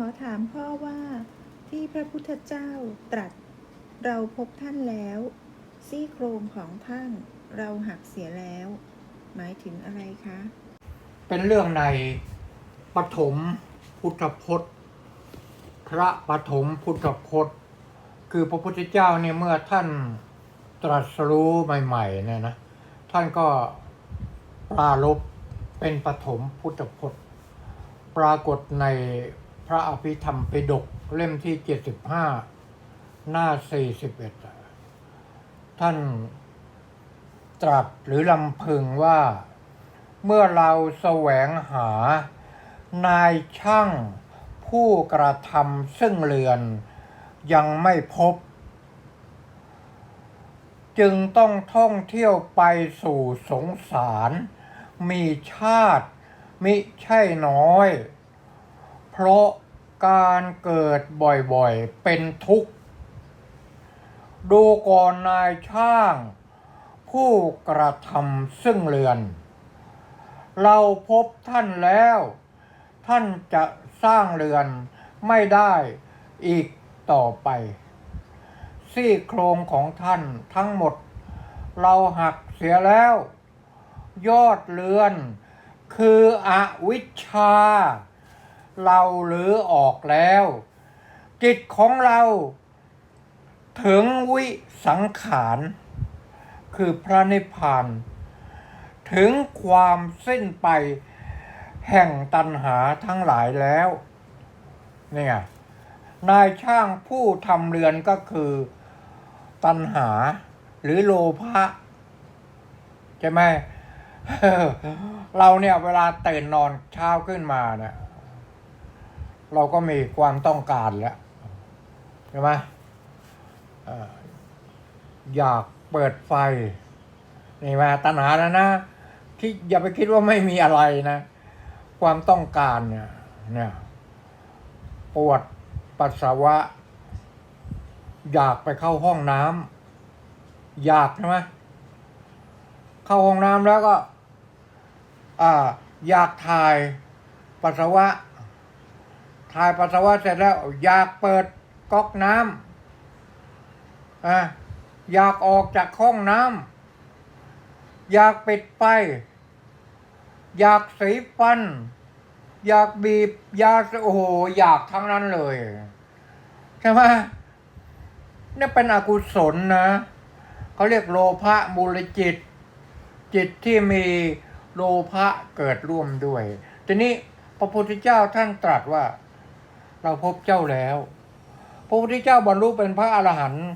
ขอถามพ่อว่าที่พระพุทธเจ้าตรัส เราพบท่านแล้ว ซี่โครงของท่านเราหักเสียแล้ว หมายถึงอะไรคะ เป็นเรื่องในปฐมพุทธพจน์ พระปฐมพุทธพจน์ คือพระพุทธเจ้าเนี่ยเมื่อท่านตรัสรู้ใหม่ๆเนี่ยนะท่านก็ปรารภเป็นปฐมพุทธพจน์ ปรากฏใน พระอภิธรรมปิฎกเล่มที่ 75 หน้า 41 ท่านตรัสหรือลำพึงว่า เมื่อเราแสวงหานายช่างผู้กระทำซึ่งเรือนยังไม่พบ จึงต้องท่องเที่ยวไปสู่สงสาร มีชาติมิใช่น้อย เพราะ การเกิดบ่อยๆ เป็นทุกข์ ดูก่อนนายช่าง ผู้กระทำซึ่งเรือน เราพบท่านแล้ว ท่านจะสร้างเรือนไม่ได้อีกต่อไป ซี่โครงของท่านทั้งหมด เราหักเสียแล้ว ยอดเรือน คืออวิชชา เราหรือออกแล้ว จิตของเราถึงวิสังขาร คือพระนิพพาน ถึงความสิ้นไปแห่งตัณหาทั้งหลายแล้วเนี่ยนายช่างผู้ทำเรือนก็คือตัณหาหรือโลภะใช่ไหมเราเนี่ยเวลาตื่นนอนเช้าขึ้นมาเนี่ย เราก็มีความต้องการแล้วใช่ไหมเอ่ออยากเปิดไฟนี่มาตัณหาแล้วนะที่อย่าไปคิดว่าไม่มีอะไรนะ ความต้องการเนี่ยเนี่ยปวดปัสสาวะ อยากไปเข้าห้องน้ำอยากใช่ไหมเข้าห้องน้ำแล้วก็ อ่า อยากถ่ายปัสสาวะ ถ่ายปัสสาวะเสร็จแล้ว อยากเปิดก๊อกน้ำอ่าอยากออกจากห้องน้ำอยากปิดไฟอยากสีฟัน อยากบีบยาโอ้โหอยากทั้งนั้นเลย ใช่ไหมนี่เป็นอกุศลนะเขาเรียกโลภะมูลจิต จิตที่มีโลภะเกิดร่วมด้วย ทีนี้พระพุทธเจ้าท่านตรัสว่า เราพบเจ้าแล้ว พระพุทธเจ้าบรรลุเป็นพระอรหันต์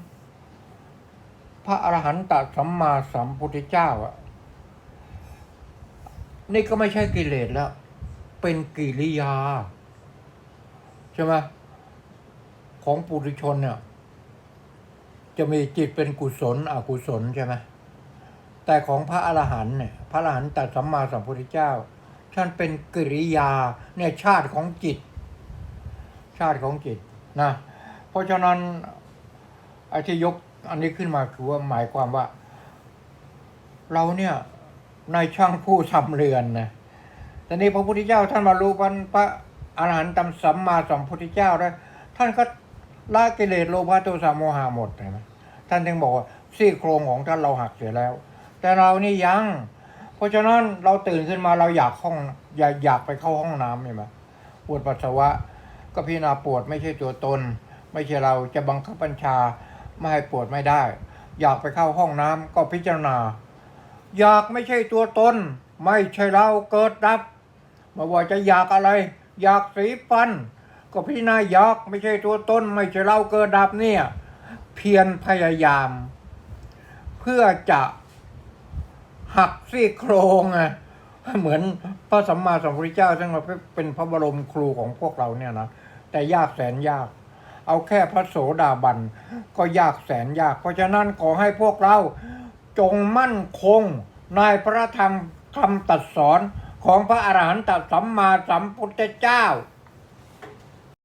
พระอรหันตสัมมาสัมพุทธเจ้าอะนี่ก็ไม่ใช่กิเลสแล้ว เป็นกิริยา ใช่ไหมของปุถุชนเนี่ย จะมีจิตเป็นกุศลอกุศลใช่ไหมแต่ของพระอรหันต์เนี่ยพระอรหันตสัมมาสัมพุทธเจ้าท่านเป็นกิริยาเนี่ยชาติของจิต ชาติของจิตนะเพราะฉะนั้นไอ้ที่ยกอันนี้ขึ้นมาคือว่าหมายความว่า เราเนี่ยนายช่างผู้ทำเรือนนะแต่นี้พระพุทธเจ้าท่านมารู้พันพระอรหันตสัมมาสัมพุทธเจ้าแล้วท่านก็ละกิเลสโลภะโทสะโมหะหมดนไหมท่านจึงบอกว่าซี่โครงของท่านเราหักเสียแล้ว แต่เรานี่ยัง เพราะฉะนั้นเราตื่นขึ้นมาเราอยากห้องอยากอยากไปเข้าห้องน้ำเห็นไหมปวดปัสสาวะ ก็พิจารณาปวดไม่ใช่ตัวตน ไม่ใช่เราจะบังคับบัญชาไม่ให้ปวดไม่ได้ อยากไปเข้าห้องน้ำก็พิจารณา อยากไม่ใช่ตัวตน ไม่ใช่เราเกิดดับไม่ว่าจะอยากอะไร อยากสีฟัน ก็พิจารณาอยากไม่ใช่ตัวตน ไม่ใช่เราเกิดดับเนี่ยเพียรพยายาม เพื่อจะหักซี่โครงไง เหมือนพระสัมมาสัมพุทธเจ้าซึ่งเราเป็นพระบรมครูของพวกเราเนี่ยนะแต่ยากแสนยาก เอาแค่พระโสดาบันก็ยากแสนยาก เพราะฉะนั้นขอให้พวกเราจงมั่นคงในพระธรรมคำตัดสอนของพระอรหันตสัมมาสัมพุทธเจ้า